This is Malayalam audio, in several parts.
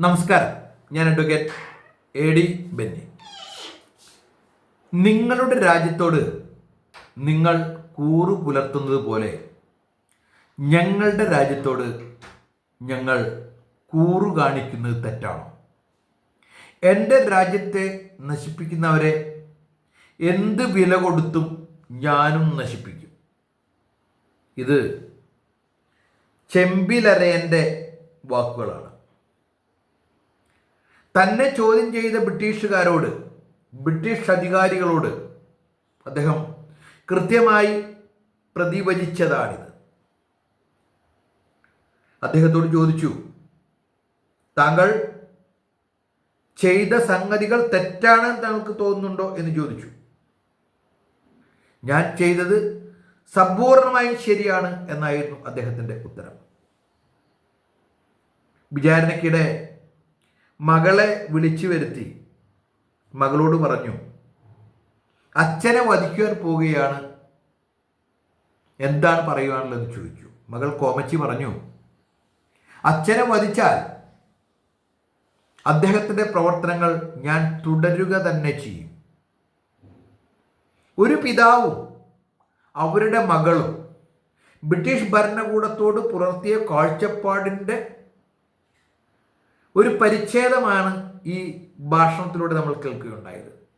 നമസ്കാരം. ഞാൻ അഡ്വക്കേറ്റ് എ ഡി ബെന്നി. നിങ്ങളുടെ രാജ്യത്തോട് നിങ്ങൾ കൂറു പുലർത്തുന്നത് പോലെ ഞങ്ങളുടെ രാജ്യത്തോട് ഞങ്ങൾ കൂറു കാണിക്കുന്നത് തെറ്റാണ്? എന്റെ രാജ്യത്തെ നശിപ്പിക്കുന്നവരെ എന്ത് വില കൊടുത്തും ഞാനും നശിപ്പിക്കും. ഇത് ചെമ്പിലരയന്റെ വാക്കുകളാണ്. തന്നെ ചോദ്യം ചെയ്ത ബ്രിട്ടീഷുകാരോട് ബ്രിട്ടീഷ് അധികാരികളോട് അദ്ദേഹം കൃത്യമായി പ്രതിവചിച്ചതാണിത്. അദ്ദേഹത്തോട് ചോദിച്ചു താങ്കൾ ചെയ്ത സംഗതികൾ തെറ്റാണെന്ന് താങ്കൾക്ക് തോന്നുന്നുണ്ടോ? എന്ന് ചോദിച്ചു. ഞാൻ ചെയ്തത് സമ്പൂർണമായും ശരിയാണ് എന്നായിരുന്നു അദ്ദേഹത്തിന്റെ ഉത്തരം. വിചാരണയ്ക്കിടെ മകളെ വിളിച്ചു വരുത്തി. മകളോട് പറഞ്ഞു അച്ഛനെ വധിക്കുവാൻ പോവുകയാണ്. എന്താണ് പറയുവാനുള്ളതെന്ന് ചോദിച്ചു. മകൾ കോമച്ചി പറഞ്ഞു അച്ഛനെ വധിച്ചാൽ അദ്ദേഹത്തിന്റെ പ്രവർത്തനങ്ങൾ ഞാൻ തുടരുക തന്നെ ചെയ്യും. ഒരു പിതാവും അവരുടെ മകളും ബ്രിട്ടീഷ് ഭരണകൂടത്തോട് പുലർത്തിയ കാഴ്ചപ്പാടിന്റെ ഒരു പരിച്ഛേദമാണ് ഈ ഭാഷണത്തിലൂടെ നമ്മൾ കേൾക്കുകയുണ്ടായത്.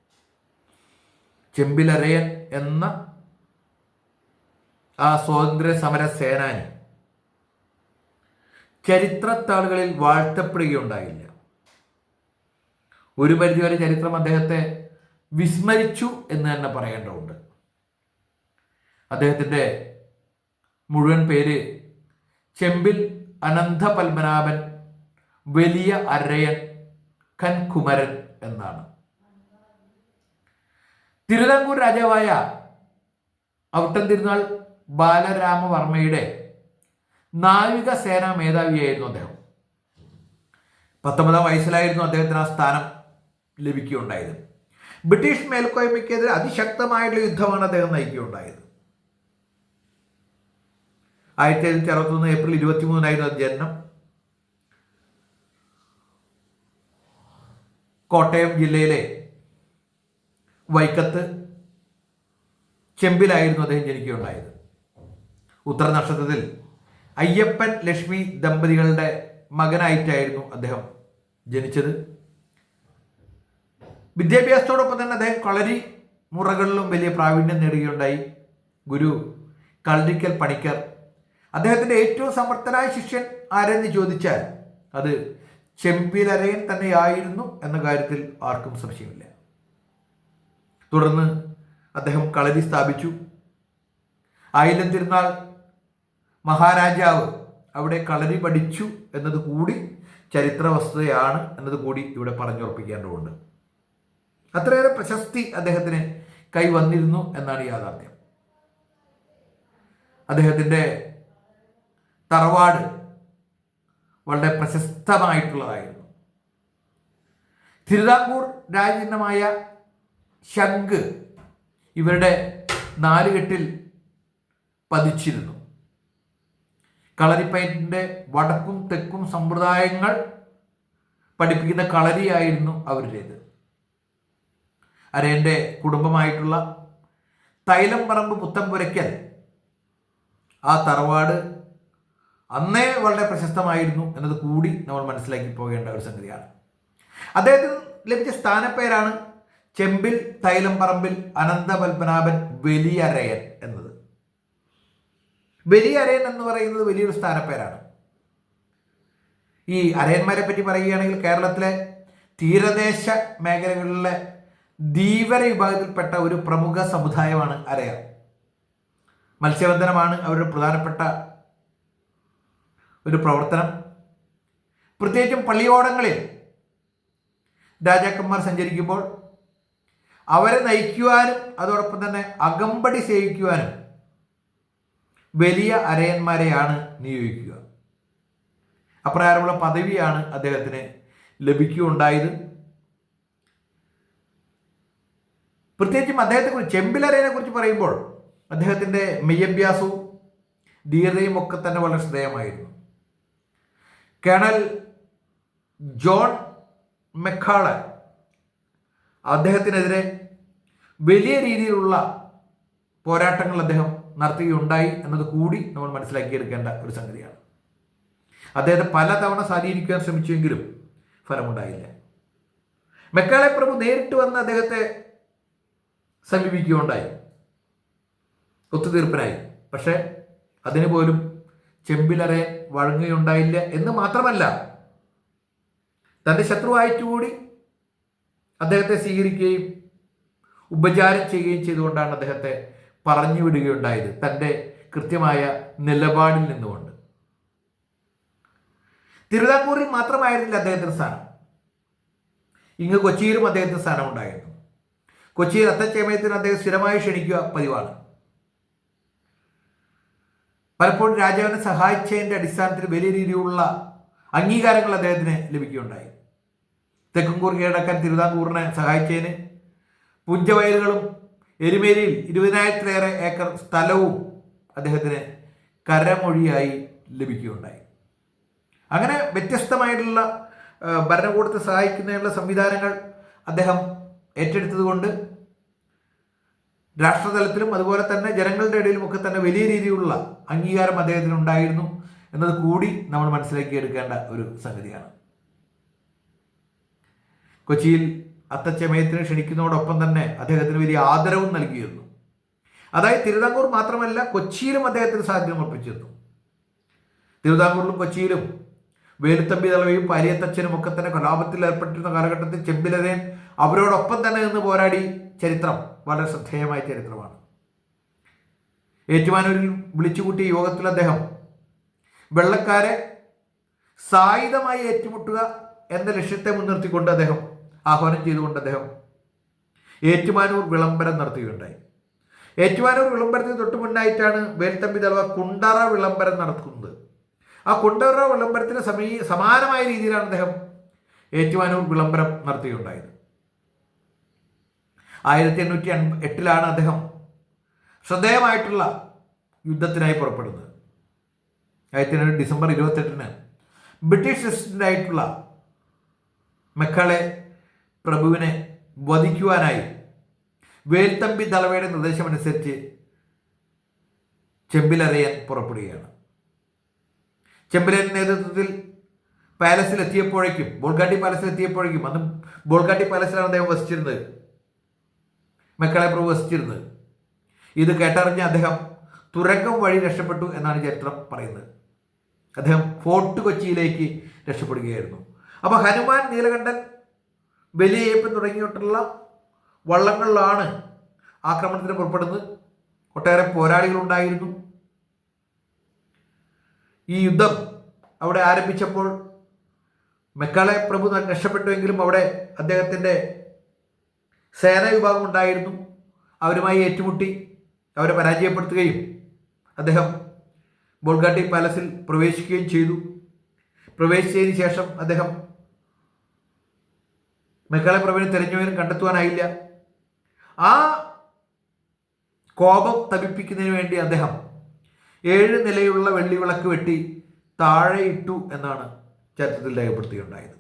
ചെമ്പിലരയൻ എന്ന ആ സ്വാതന്ത്ര്യ സമര സേനാനി ചരിത്രത്താളുകളിൽ വാഴ്ത്തപ്പെടുകയുണ്ടായില്ല. ഒരു പരിധിവരെ ചരിത്രം അദ്ദേഹത്തെ വിസ്മരിച്ചു എന്ന് തന്നെ പറയേണ്ടതുണ്ട്. അദ്ദേഹത്തിന്റെ മുഴുവൻ പേര് ചെമ്പിൽ അനന്ത പത്മനാഭൻ വലിയ അരയൻ കൻകുമരൻ എന്നാണ്. തിരുവിതാംകൂർ രാജാവായ ഔട്ടം തിരുനാൾ ബാലരാമവർമ്മയുടെ നാവിക സേനാ മേധാവിയായിരുന്നു അദ്ദേഹം. പത്തൊമ്പതാം വയസ്സിലായിരുന്നു അദ്ദേഹത്തിന് ആ സ്ഥാനം ലഭിക്കുകയുണ്ടായത്. ബ്രിട്ടീഷ് മേൽക്കോയ്മയ്ക്കെതിരെ അതിശക്തമായിട്ടുള്ള യുദ്ധമാണ് അദ്ദേഹം നയിക്കുകയുണ്ടായത്. ആയിരത്തി എഴുന്നൂറ്റി അറുപത്തൊന്ന് ഏപ്രിൽ ഇരുപത്തി മൂന്നിനായിരുന്നു ജനനം. കോട്ടയം ജില്ലയിലെ വൈക്കത്ത് ചെമ്പിലായിരുന്നു അദ്ദേഹം ജനിക്കുകയുണ്ടായത്. ഉത്തര നക്ഷത്രത്തിൽ അയ്യപ്പൻ ലക്ഷ്മി ദമ്പതികളുടെ മകനായിട്ടായിരുന്നു അദ്ദേഹം ജനിച്ചത്. വിദ്യാഭ്യാസത്തോടൊപ്പം തന്നെ അദ്ദേഹം കളരി മുറകളിലും വലിയ പ്രാവീണ്യം നേടുകയുണ്ടായി. ഗുരു കളരിക്കൽ പണിക്കർ. അദ്ദേഹത്തിന്റെ ഏറ്റവും സമർത്ഥനായ ശിഷ്യൻ ആരെന്ന് ചോദിച്ചാൽ അത് ചെമ്പിലരയൻ തന്നെയായിരുന്നു എന്ന കാര്യത്തിൽ ആർക്കും സംശയമില്ല. തുടർന്ന് അദ്ദേഹം കളരി സ്ഥാപിച്ചു. ആയിരം തിരുനാൾ മഹാരാജാവ് അവിടെ കളരി പഠിച്ചു എന്നത് കൂടി ചരിത്ര വസ്തുതയാണ് എന്നത് കൂടി ഇവിടെ പറഞ്ഞുറപ്പിക്കേണ്ടതുണ്ട്. അത്രയേറെ പ്രശസ്തി അദ്ദേഹത്തിന് കൈവന്നിരുന്നു എന്നാണ് യാഥാർത്ഥ്യം. അദ്ദേഹത്തിന്റെ തറവാട് വളരെ പ്രശസ്തമായിട്ടുള്ളതായിരുന്നു. തിരുവിതാംകൂർ രാജചിഹ്നമായ ശംഖ് ഇവരുടെ നാലുകെട്ടിൽ പതിച്ചിരുന്നു. കളരിപ്പയറ്റിന്റെ വടക്കും തെക്കും സമ്പ്രദായങ്ങൾ പഠിപ്പിക്കുന്ന കളരിയായിരുന്നു അവരുടേത്. അരേന്റെ കുടുംബമായിട്ടുള്ള തൈലം പറമ്പ് പുത്തമ്പുരയ്ക്കൽ ആ തറവാട് അന്നേ വളരെ പ്രശസ്തമായിരുന്നു എന്നത് കൂടി നമ്മൾ മനസ്സിലാക്കി പോകേണ്ട ഒരു സംഗതിയാണ്. അദ്ദേഹത്തിന് ലഭിച്ച സ്ഥാനപ്പേരാണ് ചെമ്പിൽ തൈലംപറമ്പിൽ അനന്തപത്മനാഭൻ വലിയരയൻ എന്നത്. വലിയരയൻ എന്ന് പറയുന്നത് വലിയൊരു സ്ഥാനപ്പേരാണ്. ഈ അരയന്മാരെ പറ്റി പറയുകയാണെങ്കിൽ കേരളത്തിലെ തീരദേശ മേഖലകളിലെ ധീവര വിഭാഗത്തിൽപ്പെട്ട ഒരു പ്രമുഖ സമുദായമാണ് അരയർ മത്സ്യബന്ധനമാണ് അവരുടെ പ്രധാനപ്പെട്ട ഒരു പ്രവർത്തനം. പ്രത്യേകിച്ചും പള്ളിയോടങ്ങളിൽ രാജാക്കന്മാർ സഞ്ചരിക്കുമ്പോൾ അവരെ നയിക്കുവാനും അതോടൊപ്പം തന്നെ അകമ്പടി സേവിക്കുവാനും വലിയ അരയന്മാരെയാണ് നിയോഗിക്കുക. അപ്രകാരമുള്ള പദവിയാണ് അദ്ദേഹത്തിന് ലഭിക്കുകയുണ്ടായത്. പ്രത്യേകിച്ചും അദ്ദേഹത്തെക്കുറിച്ച് ചെമ്പിലരയനെ കുറിച്ച് പറയുമ്പോൾ അദ്ദേഹത്തിന്റെ മെയ്യഭ്യാസവും ധീരതയും ഒക്കെ തന്നെ വളരെ ശ്രദ്ധേയമായിരുന്നു. കേണൽ ജോൺ മെക്കാള അദ്ദേഹത്തിനെതിരെ വലിയ രീതിയിലുള്ള പോരാട്ടങ്ങൾ അദ്ദേഹം നടത്തുകയുണ്ടായി എന്നത് കൂടി നമ്മൾ മനസ്സിലാക്കിയെടുക്കേണ്ട ഒരു സംഗതിയാണ്. അദ്ദേഹത്തെ പലതവണ സ്വാധീനിക്കാൻ ശ്രമിച്ചുവെങ്കിലും ഫലമുണ്ടായില്ല. മെക്കാളെ പ്രഭു നേരിട്ട് വന്ന് അദ്ദേഹത്തെ സമീപിക്കുകയുണ്ടായി. ഒത്തുതീർപ്പിനായി. പക്ഷേ അതിന് പോലും ചെമ്പിലറെ വഴങ്ങുകയുണ്ടായില്ല എന്ന് മാത്രമല്ല തന്റെ ശത്രുവായിട്ട് കൂടി അദ്ദേഹത്തെ സ്വീകരിക്കുകയും ഉപചാരം ചെയ്യുകയും ചെയ്തുകൊണ്ടാണ് അദ്ദേഹത്തെ പറഞ്ഞു വിടുകയുണ്ടായത്. തന്റെ കൃത്യമായ നിലപാടിൽ നിന്നുകൊണ്ട്. തിരുവിതാംകൂറിൽ മാത്രമായിരുന്നില്ല അദ്ദേഹത്തിന് സ്ഥാനം. ഇങ്ങ് കൊച്ചിയിലും അദ്ദേഹത്തിന് സ്ഥാനം ഉണ്ടായിരുന്നു കൊച്ചിയിൽ അത്തച്ചേമയത്തിന് അദ്ദേഹം സ്ഥിരമായി ക്ഷണിക്കുക പതിവാണ്. പലപ്പോഴും രാജാവിനെ സഹായിച്ചതിന്റെ അടിസ്ഥാനത്തിൽ വലിയ രീതിയിലുള്ള അംഗീകാരങ്ങൾ അദ്ദേഹത്തിന് ലഭിക്കുകയുണ്ടായി. തെക്കുംകൂർ കീഴടക്കാൻ തിരുവിതാംകൂറിനെ സഹായിച്ചതിന് പുഞ്ചവയലുകളും എരുമേലിയിൽ ഇരുപതിനായിരത്തിലേറെ ഏക്കർ സ്ഥലവും അദ്ദേഹത്തിന് കരമൊഴിയായി ലഭിക്കുകയുണ്ടായി. അങ്ങനെ വ്യത്യസ്തമായിട്ടുള്ള ഭരണകൂടത്തെ സഹായിക്കുന്നതിനുള്ള സംവിധാനങ്ങൾ അദ്ദേഹം ഏറ്റെടുത്തതുകൊണ്ട് രാഷ്ട്രതലത്തിലും അതുപോലെ തന്നെ ജനങ്ങളുടെ ഇടയിലും ഒക്കെ തന്നെ വലിയ രീതിയിലുള്ള അംഗീകാരം അദ്ദേഹത്തിന് ഉണ്ടായിരുന്നു എന്നത് കൂടി നമ്മൾ മനസ്സിലാക്കി എടുക്കേണ്ട ഒരു സംഗതിയാണ്. കൊച്ചിയിൽ അത്തച്ചമയത്തിന് ക്ഷണിക്കുന്നതോടൊപ്പം തന്നെ അദ്ദേഹത്തിന് വലിയ ആദരവും നൽകിയിരുന്നു. അതായത് തിരുവിതാംകൂർ മാത്രമല്ല കൊച്ചിയിലും അദ്ദേഹത്തിന് സാധ്യത ഉറപ്പിച്ചിരുന്നു. തിരുവിതാംകൂറിലും കൊച്ചിയിലും വേലുത്തമ്പി തളവയും പാലിയത്തച്ഛനും ഒക്കെ തന്നെ കലാപത്തിൽ ഏർപ്പെട്ടിരുന്ന കാലഘട്ടത്തിൽ ചെമ്പിലതേൻ അവരോടൊപ്പം തന്നെ നിന്ന് പോരാടി ചരിത്രം വളരെ ശ്രദ്ധേയമായ ചരിത്രമാണ്. ഏറ്റുമാനൂരിൽ വിളിച്ചുകൂട്ടിയ യോഗത്തിൽ അദ്ദേഹം വെള്ളക്കാരെ സായുധമായി ഏറ്റുമുട്ടുക എന്ന ലക്ഷ്യത്തെ മുൻനിർത്തിക്കൊണ്ട് അദ്ദേഹം ആഹ്വാനം ചെയ്തുകൊണ്ട് അദ്ദേഹം ഏറ്റുമാനൂർ വിളംബരം നടത്തുകയുണ്ടായി. ഏറ്റുമാനൂർ വിളംബരത്തിന് തൊട്ട് മുന്നായിട്ടാണ് വേൽത്തമ്പി തലവ കുണ്ടറ വിളംബരം നടത്തുന്നത്. ആ കുണ്ടറ വിളംബരത്തിന് സമീ സമാനമായ രീതിയിലാണ് അദ്ദേഹം ഏറ്റുമാനൂർ വിളംബരം നടത്തുകയുണ്ടായത്. ആയിരത്തി എണ്ണൂറ്റി എട്ടിലാണ് അദ്ദേഹം ശ്രദ്ധേയമായിട്ടുള്ള യുദ്ധത്തിനായി പുറപ്പെടുന്നത്. ആയിരത്തി എണ്ണൂറ്റി ഡിസംബർ ഇരുപത്തെട്ടിന് ബ്രിട്ടീഷ് പ്രസിഡന്റായിട്ടുള്ള മെക്കളെ പ്രഭുവിനെ വധിക്കുവാനായി വേൽത്തമ്പി തലവയുടെ നിർദ്ദേശമനുസരിച്ച് ചെമ്പിലറിയൻ പുറപ്പെടുകയാണ്. ചെമ്പിലൻ നേതൃത്വത്തിൽ പാലസിൽ എത്തിയപ്പോഴേക്കും ബോൾഗാട്ടി പാലസിൽ എത്തിയപ്പോഴേക്കും അന്ന് ബോൾഗാട്ടി പാലസിലാണ് അദ്ദേഹം വസിച്ചിരുന്നത്. മെക്കളെ പ്രഭു വസിച്ചിരുന്നത് ഇത് കേട്ടറിഞ്ഞ അദ്ദേഹം തുരങ്കം വഴി രക്ഷപ്പെട്ടു എന്നാണ് ചരിത്രം പറയുന്നത്. അദ്ദേഹം ഫോർട്ട് കൊച്ചിയിലേക്ക് രക്ഷപ്പെടുകയായിരുന്നു. അപ്പോൾ ഹനുമാൻ നീലകണ്ഠൻ ബലിയേപ്പൻ തുടങ്ങിയിട്ടുള്ള വള്ളങ്ങളിലാണ് ആക്രമണത്തിന് പുറപ്പെടുന്നത്. ഒട്ടേറെ പോരാളികളുണ്ടായിരുന്നു. ഈ യുദ്ധം അവിടെ ആരംഭിച്ചപ്പോൾ മെക്കാളെ പ്രഭു രക്ഷപ്പെട്ടുവെങ്കിലും അവിടെ അദ്ദേഹത്തിന്റെ സേനാ വിഭാഗം ഉണ്ടായിരുന്നു. അവരുമായി ഏറ്റുമുട്ടി അവരെ പരാജയപ്പെടുത്തുകയും അദ്ദേഹം ബോൾഗാട്ടി പാലസിൽ പ്രവേശിക്കുകയും ചെയ്തു. പ്രവേശിച്ചതിന് ശേഷം അദ്ദേഹം മെക്കാളെ പ്രഭുവിനെ തെരഞ്ഞെടുപ്പിനും കണ്ടെത്തുവാനായില്ല. ആ കോപം തപിപ്പിക്കുന്നതിന് വേണ്ടി അദ്ദേഹം ഏഴ് നിലയുള്ള വെള്ളിവിളക്ക് വെട്ടി താഴെ ഇട്ടു എന്നാണ് ചരിത്രത്തിൽ രേഖപ്പെടുത്തുകയുണ്ടായത്.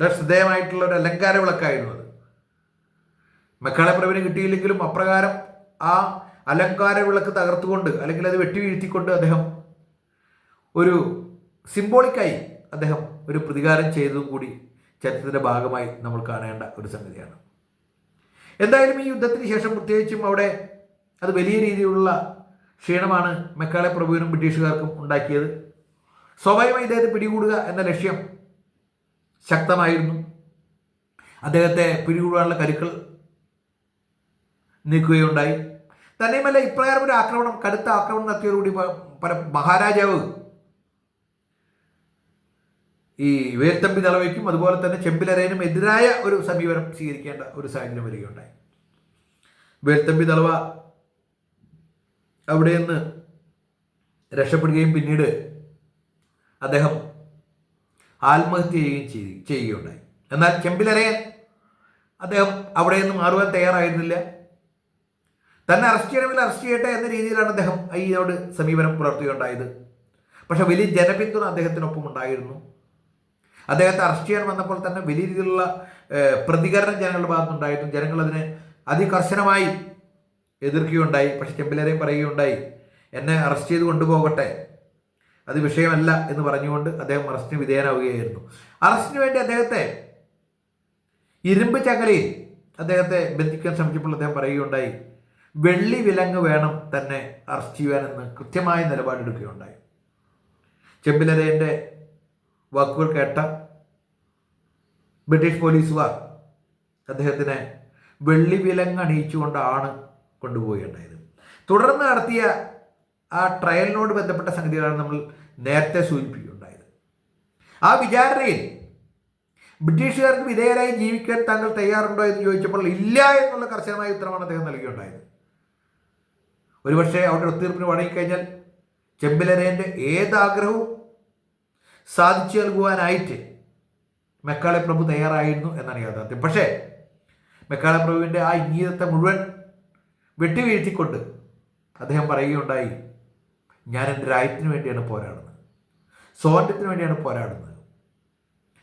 ശ്രദ്ധേയമായിട്ടുള്ള ഒരു അലങ്കാര വിളക്കായിരുന്നു അത്. മെക്കാളെ പ്രവീണ് കിട്ടിയില്ലെങ്കിലും അപ്രകാരം ആ അലങ്കാര വിളക്ക് തകർത്തുകൊണ്ട് അല്ലെങ്കിൽ അത് വെട്ടി വീഴ്ത്തിക്കൊണ്ട് അദ്ദേഹം ഒരു സിംബോളിക്കായി അദ്ദേഹം ഒരു പ്രതികാരം ചെയ്തതും കൂടി ചരിത്രത്തിന്റെ ഭാഗമായി നമ്മൾ കാണേണ്ട ഒരു സംഗതിയാണ്. എന്തായാലും ഈ യുദ്ധത്തിന് ശേഷം പ്രത്യേകിച്ചും അവിടെ അത് വലിയ രീതിയിലുള്ള ക്ഷീണമാണ് മെക്കാളെ പ്രഭുവിനും ബ്രിട്ടീഷുകാർക്കും ഉണ്ടാക്കിയത്. സ്വാഭാവികമായി ഇദ്ദേഹത്തെ പിടികൂടുക എന്ന ലക്ഷ്യം ശക്തമായിരുന്നു. അദ്ദേഹത്തെ പിടികൂടാനുള്ള കരുക്കൾ നീക്കുകയുണ്ടായി തന്നെയുമല്ല ഇപ്രകാരം ഒരു ആക്രമണം കടുത്ത ആക്രമണം നടത്തിയതോടുകൂടി പല മഹാരാജാവ് ഈ വേർത്തമ്പി തളവയ്ക്കും അതുപോലെ തന്നെ ചെമ്പിലരേനും എതിരായ ഒരു സമീപനം സ്വീകരിക്കേണ്ട ഒരു സാഹചര്യം വരികയുണ്ടായി. വേർത്തമ്പി തളവ അവിടെ നിന്ന് രക്ഷപ്പെടുകയും പിന്നീട് അദ്ദേഹം ആത്മഹത്യ ചെയ്യുകയും ചെയ്യുകയുണ്ടായി. എന്നാൽ ചെമ്പിലരയൻ അദ്ദേഹം അവിടെ നിന്ന് മാറുവാൻ തയ്യാറായിരുന്നില്ല. തന്നെ അറസ്റ്റ് ചെയ്യണമെങ്കിൽ അറസ്റ്റ് ചെയ്യട്ടെ എന്ന രീതിയിലാണ് അദ്ദേഹം അയ്യോട് സമീപനം പുലർത്തുകയുണ്ടായത്. പക്ഷെ വലിയ ജനപിന്തുണ അദ്ദേഹത്തിനൊപ്പം ഉണ്ടായിരുന്നു. അദ്ദേഹത്തെ അറസ്റ്റ് ചെയ്യാൻ വന്നപ്പോൾ തന്നെ വലിയ രീതിയിലുള്ള പ്രതികരണം ജനങ്ങളുടെ ഭാഗത്തുണ്ടായിരുന്നു ജനങ്ങൾ അതിനെ അതികർശനമായി എതിർക്കുകയുണ്ടായി. പക്ഷെ ചെമ്പിലേരെയും പറയുകയുണ്ടായി എന്നെ അറസ്റ്റ് ചെയ്ത് കൊണ്ടുപോകട്ടെ. അത് വിഷയമല്ല എന്ന് പറഞ്ഞുകൊണ്ട് അദ്ദേഹം അറസ്റ്റിന് വിധേയനാവുകയായിരുന്നു. അറസ്റ്റിന് വേണ്ടി അദ്ദേഹത്തെ ഇരുമ്പ് ചങ്ങലയിൽ അദ്ദേഹത്തെ ബന്ധിക്കാൻ ശ്രമിച്ചപ്പോൾ അദ്ദേഹം പറയുകയുണ്ടായി വെള്ളി വിലങ്ങ് വേണം തന്നെ അറസ്റ്റ് ചെയ്യുവാനെന്ന് കൃത്യമായ നിലപാടെടുക്കുകയുണ്ടായി. ചെമ്പിലരേന്റെ വാക്കുകൾ കേട്ട ബ്രിട്ടീഷ് പോലീസുകാർ അദ്ദേഹത്തിനെ വെള്ളി വിലങ്ങ് അണിയിച്ചുകൊണ്ടാണ് കൊണ്ടുപോവുകയുണ്ടായത്. തുടർന്ന് നടത്തിയ ആ ട്രയലിനോട് ബന്ധപ്പെട്ട സംഗതികളാണ് നമ്മൾ നേരത്തെ സൂചിപ്പിക്കുകയുണ്ടായത്. ആ വിചാരണയിൽ ബ്രിട്ടീഷുകാർക്ക് വിധേയരായി ജീവിക്കാൻ താങ്കൾ തയ്യാറുണ്ടോ എന്ന് ചോദിച്ചപ്പോൾ ഇല്ല എന്നുള്ള കർശനമായ ഉത്തരമാണ് അദ്ദേഹം നൽകിയുണ്ടായത്. ഒരുപക്ഷെ അവിടെ ഒത്തീർപ്പിന് വഴങ്ങിക്കഴിഞ്ഞാൽ ചെമ്പിലരേന്റെ ഏതാഗ്രഹവും സാധിച്ചു നൽകുവാനായിട്ട് മെക്കാളെ പ്രഭു തയ്യാറായിരുന്നു എന്നാണ് യാഥാർത്ഥ്യം. പക്ഷേ മെക്കാളെ പ്രഭുവിന്റെ ആ ഇംഗീതത്തെ മുഴുവൻ വെട്ടിവീഴ്ത്തിക്കൊണ്ട് അദ്ദേഹം പറയുകയുണ്ടായി ഞാൻ എന്റെ രാജ്യത്തിന് വേണ്ടിയാണ് പോരാടുന്നത്. സ്വാതന്ത്ര്യത്തിന് വേണ്ടിയാണ് പോരാടുന്നത്.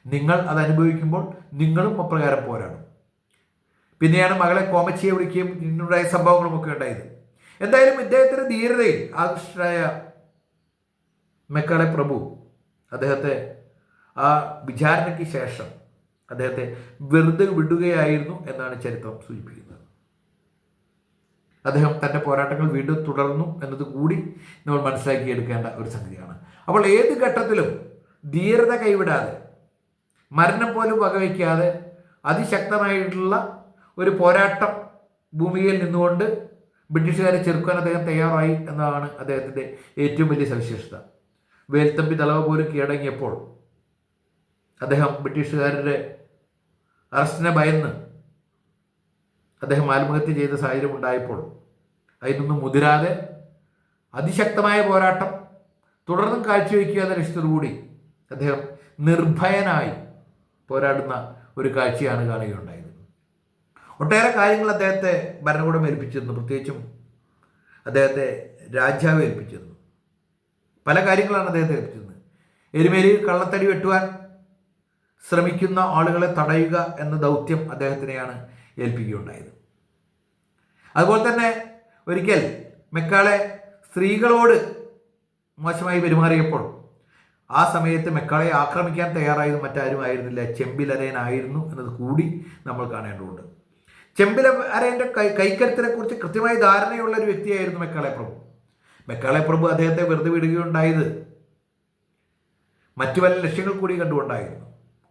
നിങ്ങൾ അത് അനുഭവിക്കുമ്പോൾ നിങ്ങളും അപ്രകാരം പോരാടും. പിന്നെയാണ് മകളെ കോമച്ചിയെ വിളിക്കുകയും ഇന്നുണ്ടായ സംഭവങ്ങളുമൊക്കെ ഉണ്ടായത്. എന്തായാലും ഇദ്ദേഹത്തിന്റെ ധീരതയിൽ ആകൃഷ്ടരായ മെക്കാളെ പ്രഭു അദ്ദേഹത്തെ ആ വിചാരണയ്ക്ക് ശേഷം അദ്ദേഹത്തെ വെറുതെ വിടുകയായിരുന്നു എന്നാണ് ചരിത്രം സൂചിപ്പിക്കുന്നത്. അദ്ദേഹം തന്റെ പോരാട്ടങ്ങൾ വീണ്ടും തുടർന്നു എന്നത് കൂടി നമ്മൾ മനസ്സിലാക്കിയെടുക്കേണ്ട ഒരു സംഗതിയാണ്. അപ്പോൾ ഏത് ഘട്ടത്തിലും ധീരത കൈവിടാതെ മരണം പോലും വകവയ്ക്കാതെ അതിശക്തമായിട്ടുള്ള ഒരു പോരാട്ടം ഭൂമിയിൽ നിന്നുകൊണ്ട് ബ്രിട്ടീഷുകാരെ ചെറുക്കാൻ അദ്ദേഹം തയ്യാറായി എന്നതാണ് അദ്ദേഹത്തിന്റെ ഏറ്റവും വലിയ സവിശേഷത. വേൽത്തമ്പി തലവ പോലും കീഴടങ്ങിയപ്പോൾ അദ്ദേഹം ബ്രിട്ടീഷുകാരുടെ അറസ്റ്റിനെ ഭയന്ന് അദ്ദേഹം ആത്മഹത്യ ചെയ്ത സാഹചര്യം ഉണ്ടായപ്പോൾ അതിനൊന്നും മുതിരാതെ അതിശക്തമായ പോരാട്ടം തുടർന്നും കാഴ്ചവെക്കുക എന്ന ലക്ഷ്യത്തോടുകൂടി അദ്ദേഹം നിർഭയനായി പോരാടുന്ന ഒരു കാഴ്ചയാണ് കാണുകയുണ്ടായത്. ഒട്ടേറെ കാര്യങ്ങൾ അദ്ദേഹത്തെ ഭരണകൂടം ഏൽപ്പിച്ചിരുന്നു. പ്രത്യേകിച്ചും അദ്ദേഹത്തെ രാജാവ് ഏൽപ്പിച്ചിരുന്നു. പല കാര്യങ്ങളാണ് അദ്ദേഹത്തെ ഏൽപ്പിച്ചിരുന്നത്. എരുമേലിയിൽ കള്ളത്തടി വെട്ടുവാൻ ശ്രമിക്കുന്ന ആളുകളെ തടയുക എന്ന ദൗത്യം അദ്ദേഹത്തിനെയാണ് ഏൽപ്പിക്കുകയുണ്ടായത്. അതുപോലെ തന്നെ ഒരിക്കൽ മെക്കാളെ സ്ത്രീകളോട് മോശമായി പെരുമാറിയപ്പോൾ ആ സമയത്ത് മെക്കാളെ ആക്രമിക്കാൻ തയ്യാറായത് മറ്റാരും ആയിരുന്നില്ല ചെമ്പിലരേനായിരുന്നു എന്നത് കൂടി നമ്മൾ കാണേണ്ടതുണ്ട്. ചെമ്പില അരയന്റെ കൈ കൈക്കരുത്തിനെ കുറിച്ച് കൃത്യമായ ധാരണയുള്ള ഒരു വ്യക്തിയായിരുന്നു മെക്കാളെ പ്രഭു. മെക്കാളെ പ്രഭു അദ്ദേഹത്തെ വെറുതെ വിടുകയുണ്ടായത് മറ്റു പല ലക്ഷ്യങ്ങൾ കൂടി കണ്ടുകൊണ്ടായിരുന്നു.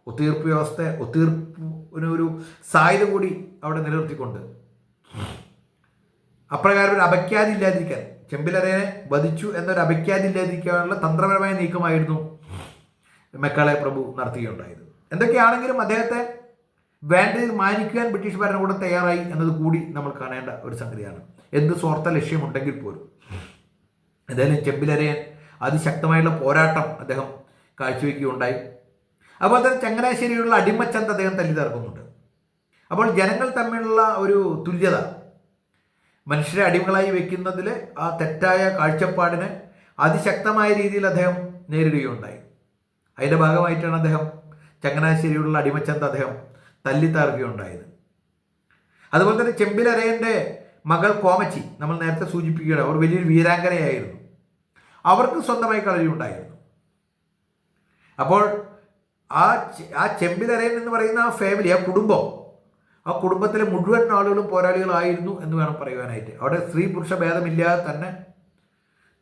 ഒത്തീർപ്പ് വ്യവസ്ഥ ഒത്തീർപ്പിന് സാധ്യത കൂടി അവിടെ നിലനിർത്തിക്കൊണ്ട്. അപ്രകാരം ഒരു അപഖ്യാതി ഇല്ലാതിരിക്കാൻ വധിച്ചു എന്നൊരു അപഖ്യാതി ഇല്ലാതിരിക്കാനുള്ള തന്ത്രപരമായ നീക്കമായിരുന്നു മെക്കാളെ പ്രഭു നടത്തുകയുണ്ടായത്. എന്തൊക്കെയാണെങ്കിലും അദ്ദേഹത്തെ വേണ്ടതിൽ മാനിക്കുവാൻ ബ്രിട്ടീഷ് ഭരണകൂടം തയ്യാറായി എന്നത് കൂടി നമ്മൾ കാണേണ്ട ഒരു സംഗതിയാണ്. എന്ത് സ്വാർത്ഥ ലക്ഷ്യമുണ്ടെങ്കിൽ പോലും. എന്തായാലും ചെമ്പിലരയൻ അതിശക്തമായുള്ള പോരാട്ടം അദ്ദേഹം കാഴ്ചവെക്കുകയുണ്ടായി. അതുപോലെ തന്നെ ചങ്ങനാശ്ശേരിയുള്ള അടിമച്ചന്ത അദ്ദേഹം തല്ലി അപ്പോൾ ജനങ്ങൾ തമ്മിലുള്ള ഒരു തുല്യത മനുഷ്യരെ അടിമകളായി വെക്കുന്നതിൽ ആ തെറ്റായ കാഴ്ചപ്പാടിനെ അതിശക്തമായ രീതിയിൽ അദ്ദേഹം നേരിടുകയുണ്ടായി. അതിന്റെ ഭാഗമായിട്ടാണ് അദ്ദേഹം ചങ്ങനാശ്ശേരിയുള്ള അടിമച്ചന്ത അദ്ദേഹം തല്ലിത്താറുകയുണ്ടായത് അതുപോലെ തന്നെ ചെമ്പിലരയന്റെ മകൾ കോമച്ചി നമ്മൾ നേരത്തെ സൂചിപ്പിക്കുകയാണ് അവർ വലിയൊരു വീരാങ്കനയായിരുന്നു അവർക്ക് സ്വന്തമായി കളരിയുണ്ടായിരുന്നു അപ്പോൾ ആ ആ ചെമ്പിലരയൻ എന്ന് പറയുന്ന ആ ഫാമിലി ആ കുടുംബം ആ കുടുംബത്തിലെ മുഴുവൻ ആളുകളും പോരാളികളായിരുന്നു എന്ന് വേണം പറയുവാനായിട്ട്. അവിടെ സ്ത്രീ പുരുഷ ഭേദമില്ലാതെ തന്നെ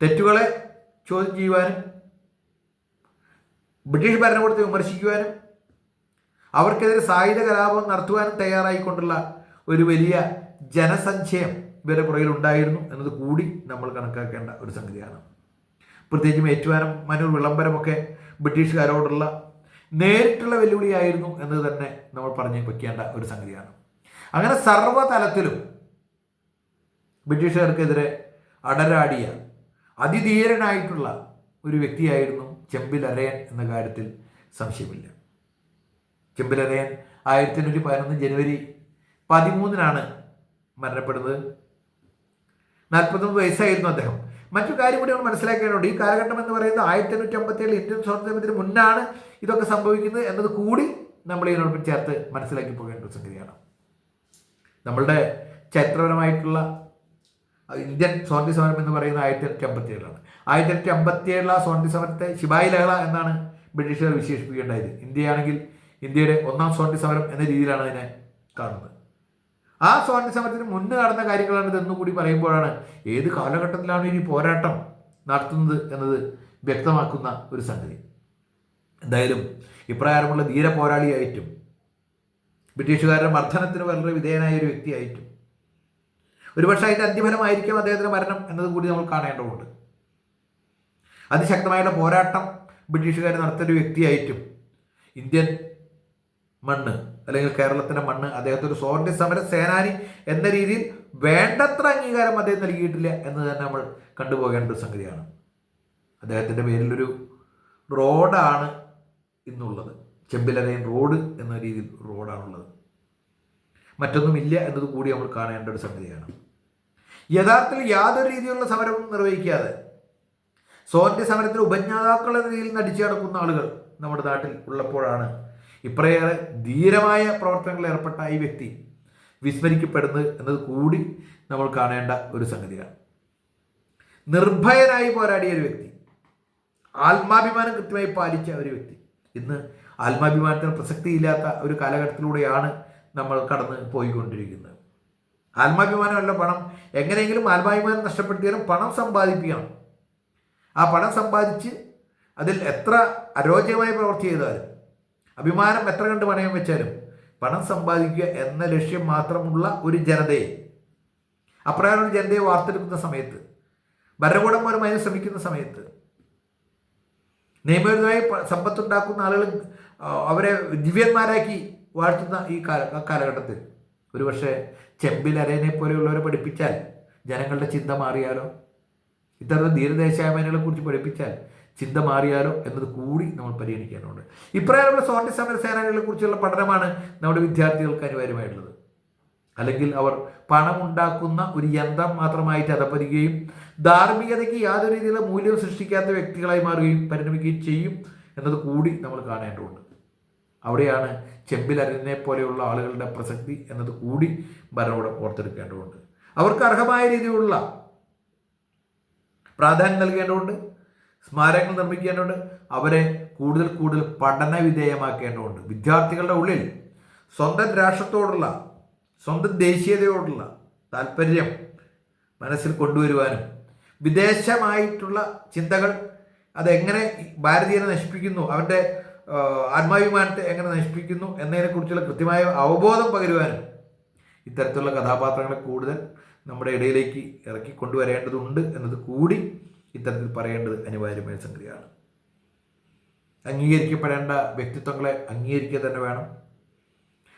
തെറ്റുകളെ ചോദ്യം ചെയ്യുവാനും ബ്രിട്ടീഷ് ഭരണകൂടത്തെ വിമർശിക്കുവാനും അവർക്കെതിരെ സായുധ കലാപം നടത്തുവാനും തയ്യാറായിക്കൊണ്ടുള്ള ഒരു വലിയ ജനസഞ്ചയം ഇവരുടെ പുറകിൽ ഉണ്ടായിരുന്നു എന്നത് കൂടി നമ്മൾ കണക്കാക്കേണ്ട ഒരു സംഗതിയാണ്. പ്രത്യേകിച്ചും ഏറ്റുവാനം മനൂർ വിളംബരമൊക്കെ ബ്രിട്ടീഷുകാരോടുള്ള നേരിട്ടുള്ള വെല്ലുവിളിയായിരുന്നു എന്ന് തന്നെ നമ്മൾ പറഞ്ഞു വയ്ക്കേണ്ട ഒരു സംഗതിയാണ്. അങ്ങനെ സർവതലത്തിലും ബ്രിട്ടീഷുകാർക്കെതിരെ അടരാടിയ അതിധീരനായിട്ടുള്ള ഒരു വ്യക്തിയായിരുന്നു ചെമ്പിലരയൻ എന്ന കാര്യത്തിൽ സംശയമില്ല. ചെമ്പിലരയൻ ആയിരത്തി എണ്ണൂറ്റി പതിനൊന്ന് ജനുവരി പതിമൂന്നിനാണ് മരണപ്പെടുന്നത്. നാൽപ്പത്തൊന്ന് വയസ്സായിരുന്നു അദ്ദേഹം. മറ്റു കാര്യം കൂടി നമ്മൾ മനസ്സിലാക്കേണ്ടത് ഈ കാലഘട്ടം എന്ന് പറയുന്നത് ആയിരത്തി എണ്ണൂറ്റി അമ്പത്തി ഏഴ് ഇന്ത്യൻ സ്വാതന്ത്ര്യത്തിന് മുന്നാണ് ഇതൊക്കെ സംഭവിക്കുന്നത് എന്നത് കൂടി നമ്മൾ ഇതിനോടൊപ്പം ചേർത്ത് മനസ്സിലാക്കി പോകേണ്ട ഒരു സംഗതിയാണ്. നമ്മളുടെ ചരിത്രപരമായിട്ടുള്ള ഇന്ത്യൻ സ്വാതന്ത്ര്യ സമരം എന്ന് പറയുന്നത് ആയിരത്തി എണ്ണൂറ്റി അമ്പത്തി ഏഴിലാണ് ആയിരത്തി എണ്ണൂറ്റി അമ്പത്തി ഏഴിലാ സ്വാതന്ത്ര്യ സമരത്തെ ശിബായി ലഹള എന്നാണ് ബ്രിട്ടീഷുകാർ വിശേഷിപ്പിക്കേണ്ടായത് ഇന്ത്യയാണെങ്കിൽ ഇന്ത്യയുടെ ഒന്നാം സ്വാതന്ത്ര്യ സമരം എന്ന രീതിയിലാണ് അതിനെ കാണുന്നത്. ആ സ്വാതന്ത്ര്യ സമരത്തിന് മുന്നേ നടന്ന കാര്യങ്ങളാണ് ഇതെന്നും കൂടി പറയുമ്പോഴാണ് ഏത് കാലഘട്ടത്തിലാണ് ഇനി പോരാട്ടം നടത്തുന്നത് എന്നത് വ്യക്തമാക്കുന്ന ഒരു സംഗതി. എന്തായാലും ഇപ്രകാരമുള്ള ധീര പോരാളിയായിട്ടും ബ്രിട്ടീഷുകാരുടെ മർദ്ദനത്തിന് വളരെ വിധേയനായ ഒരു വ്യക്തിയായിട്ടും ഒരുപക്ഷെ അതിന്റെ അന്തിഫലമായിരിക്കും അദ്ദേഹത്തിന്റെ മരണം എന്നത് കൂടി നമ്മൾ കാണേണ്ടതുണ്ട്. അതിശക്തമായുള്ള പോരാട്ടം ബ്രിട്ടീഷുകാർ നടത്തിയൊരു വ്യക്തിയായിട്ടും ഇന്ത്യൻ മണ്ണ് അല്ലെങ്കിൽ കേരളത്തിന്റെ മണ്ണ് അദ്ദേഹത്തിന് ഒരു സ്വാതന്ത്ര്യ സമര സേനാനി എന്ന രീതിയിൽ വേണ്ടത്ര അംഗീകാരം അദ്ദേഹം നൽകിയിട്ടില്ല എന്ന് തന്നെ നമ്മൾ കണ്ടുപോകേണ്ട ഒരു സംഗതിയാണ്. അദ്ദേഹത്തിന്റെ പേരിലൊരു റോഡാണ് ഇന്നുള്ളത്. ചെമ്പിലരയൻ റോഡ് എന്ന രീതിയിൽ റോഡാണുള്ളത്. മറ്റൊന്നുമില്ല എന്നത് കൂടി നമ്മൾ കാണേണ്ട ഒരു സംഗതിയാണ്. യഥാർത്ഥത്തിൽ യാതൊരു രീതിയിലുള്ള സമരവും നിർവഹിക്കാതെ സ്വാതന്ത്ര്യ സമരത്തിൽ ഉപജ്ഞാതാക്കൾ രീതിയിൽ നടിച്ചു നടക്കുന്ന ആളുകൾ നമ്മുടെ നാട്ടിൽ ഉള്ളപ്പോഴാണ് ഇത്രയേറെ ധീരമായ പ്രവർത്തനങ്ങളിൽ ഏർപ്പെട്ട ഈ വ്യക്തി വിസ്മരിക്കപ്പെടുന്നത് എന്നത് കൂടി നമ്മൾ കാണേണ്ട ഒരു സംഗതിയാണ്. നിർഭയനായി പോരാടിയ ഒരു വ്യക്തി ആത്മാഭിമാനം കൃത്യമായി പാലിച്ച ഒരു വ്യക്തി ഇന്ന് ആത്മാഭിമാനത്തിന് പ്രസക്തിയില്ലാത്ത ഒരു കാലഘട്ടത്തിലൂടെയാണ് നമ്മൾ കടന്ന് പോയിക്കൊണ്ടിരിക്കുന്നത്. ആത്മാഭിമാനമല്ല പണം. എങ്ങനെയെങ്കിലും ആത്മാഭിമാനം നഷ്ടപ്പെടുത്തിയാലും പണം സമ്പാദിപ്പിക്കണം. ആ പണം സമ്പാദിച്ച് അതിൽ എത്ര അരോചകമായ പ്രവർത്തി ചെയ്താലും അഭിമാനം എത്ര കണ്ട് പണയം വെച്ചാലും പണം സമ്പാദിക്കുക എന്ന ലക്ഷ്യം മാത്രമുള്ള ഒരു ജനതയെ. അപ്രകാരം ഒരു ജനതയെ വാർത്തെടുക്കുന്ന സമയത്ത് ഭരണകൂടന്മാരും അതിന് ശ്രമിക്കുന്ന സമയത്ത് നിയമവിരുദ്ധമായി സമ്പത്തുണ്ടാക്കുന്ന ആളുകൾ അവരെ ദിവ്യന്മാരാക്കി വാഴ്ത്തുന്ന ഈ കാല കാലഘട്ടത്തിൽ. ഒരുപക്ഷെ ചെമ്പിൽ അരയനെ പോലെയുള്ളവരെ പഠിപ്പിച്ചാൽ ജനങ്ങളുടെ ചിന്ത മാറിയാലോ? ഇത്തരം ധീരദേശാഭിമാനികളെ കുറിച്ച് പഠിപ്പിച്ചാൽ ചിന്ത മാറിയാലോ എന്നത് കൂടി നമ്മൾ പരിഗണിക്കേണ്ടതുണ്ട്. ഇപ്രകാരമുള്ള സ്വാതന്ത്ര്യ സമര സേനാനികളെ കുറിച്ചുള്ള പഠനമാണ് നമ്മുടെ വിദ്യാർത്ഥികൾക്ക് അനിവാര്യമായിട്ടുള്ളത്. അല്ലെങ്കിൽ അവർ പണമുണ്ടാക്കുന്ന ഒരു യന്ത്രം മാത്രമായിട്ട് അതപ്പതിക്കുകയും ധാർമ്മികതയ്ക്ക് യാതൊരു രീതിയിലുള്ള മൂല്യം സൃഷ്ടിക്കാത്ത വ്യക്തികളായി മാറുകയും പരിണമിക്കുകയും ചെയ്യും എന്നത് കൂടി നമ്മൾ കാണേണ്ടതുണ്ട്. അവിടെയാണ് ചെമ്പിലരനെ പോലെയുള്ള ആളുകളുടെ പ്രസക്തി എന്നത് കൂടി ഭരണകൂടം ഓർത്തെടുക്കേണ്ടതുണ്ട്. അവർക്ക് അർഹമായ രീതിയിലുള്ള പ്രാധാന്യം നൽകേണ്ടതുണ്ട്. സ്മാരകങ്ങൾ നിർമ്മിക്കേണ്ടതുണ്ട്. അവരെ കൂടുതൽ കൂടുതൽ പഠന വിധേയമാക്കേണ്ടതുണ്ട്. വിദ്യാർത്ഥികളുടെ ഉള്ളിൽ സ്വന്തം രാഷ്ട്രത്തോടുള്ള സ്വന്തം ദേശീയതയോടുള്ള താല്പര്യം മനസ്സിൽ കൊണ്ടുവരുവാനും വിദേശമായിട്ടുള്ള ചിന്തകൾ അതെങ്ങനെ ഭാരതീയനെ നശിപ്പിക്കുന്നു അവരുടെ ആത്മാഭിമാനത്തെ എങ്ങനെ നശിപ്പിക്കുന്നു എന്നതിനെക്കുറിച്ചുള്ള കൃത്യമായ അവബോധം പകരുവാനും ഇത്തരത്തിലുള്ള കഥാപാത്രങ്ങളെ കൂടുതൽ നമ്മുടെ ഇടയിലേക്ക് ഇറക്കി കൊണ്ടുവരേണ്ടതുണ്ട് എന്നത് കൂടി ഇത്തരത്തിൽ പറയേണ്ടത് അനിവാര്യമായ സംഗതിയാണ്. അംഗീകരിക്കപ്പെടേണ്ട വ്യക്തിത്വങ്ങളെ അംഗീകരിക്കുക തന്നെ വേണം.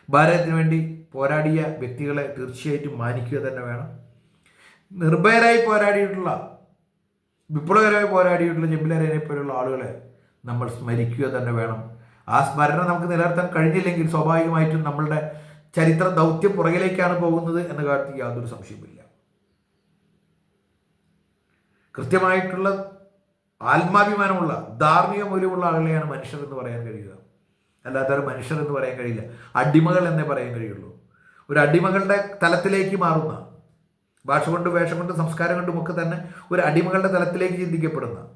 ഭാരതത്തിന് വേണ്ടി പോരാടിയ വ്യക്തികളെ തീർച്ചയായിട്ടും മാനിക്കുക തന്നെ വേണം. നിർഭയരായി പോരാടിയിട്ടുള്ള വിപ്ലവകരമായി പോരാടിയിട്ടുള്ള ജമ്പിലരനെ പോലുള്ള ആളുകളെ നമ്മൾ സ്മരിക്കുക തന്നെ വേണം. ആ സ്മരണ നമുക്ക് നിലനിർത്താൻ കഴിഞ്ഞില്ലെങ്കിൽ സ്വാഭാവികമായിട്ടും നമ്മളുടെ ചരിത്ര ദൗത്യം പുറകിലേക്കാണ് പോകുന്നത് എന്ന കാര്യത്തിൽ യാതൊരു സംശയവുമില്ല. കൃത്യമായിട്ടുള്ള ആത്മാഭിമാനമുള്ള ധാർമ്മിക മൂല്യമുള്ള ആളുകളെയാണ് മനുഷ്യർ എന്ന് പറയാൻ കഴിയുക. അല്ലാത്തവർ മനുഷ്യർ എന്ന് പറയാൻ കഴിയില്ല. അടിമകൾ എന്നേ പറയാൻ കഴിയുള്ളൂ. ഒരു അടിമകളുടെ തലത്തിലേക്ക് മാറുന്ന ഭാഷ കൊണ്ട് വേഷം കൊണ്ട് സംസ്കാരം കൊണ്ടും ഒക്കെ തന്നെ ഒരു അടിമകളുടെ തലത്തിലേക്ക് ചിന്തിക്കപ്പെടുന്ന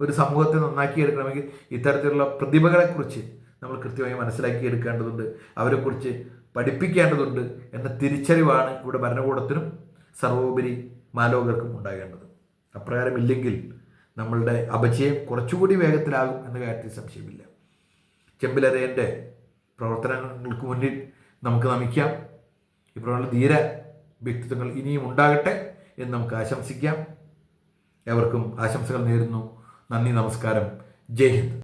ഒരു സമൂഹത്തെ നന്നാക്കിയെടുക്കണമെങ്കിൽ ഇത്തരത്തിലുള്ള പ്രതിഭകളെക്കുറിച്ച് നമ്മൾ കൃത്യമായി മനസ്സിലാക്കി എടുക്കേണ്ടതുണ്ട് അവരെക്കുറിച്ച് പഠിപ്പിക്കേണ്ടതുണ്ട് എന്ന തിരിച്ചറിവാണ് ഇവിടെ ഭരണകൂടത്തിനും സർവോപരി മാലോകർക്കും ഉണ്ടാകേണ്ടത്. അപ്രകാരമില്ലെങ്കിൽ നമ്മളുടെ അപജയം കുറച്ചുകൂടി വേഗത്തിലാകും എന്ന കാര്യത്തിൽ സംശയമില്ല. ചെമ്പിലരയന്റെ പ്രവർത്തനങ്ങൾക്ക് മുന്നിൽ നമുക്ക് നമിക്കാം. ഇപ്പോഴുള്ള ധീര വ്യക്തിത്വങ്ങൾ ഇനിയും ഉണ്ടാകട്ടെ എന്ന് നമുക്ക് ആശംസിക്കാം. എവർക്കും ആശംസകൾ നേരുന്നു. നന്ദി നമസ്കാരം. ജയ് ഹിന്ദ്.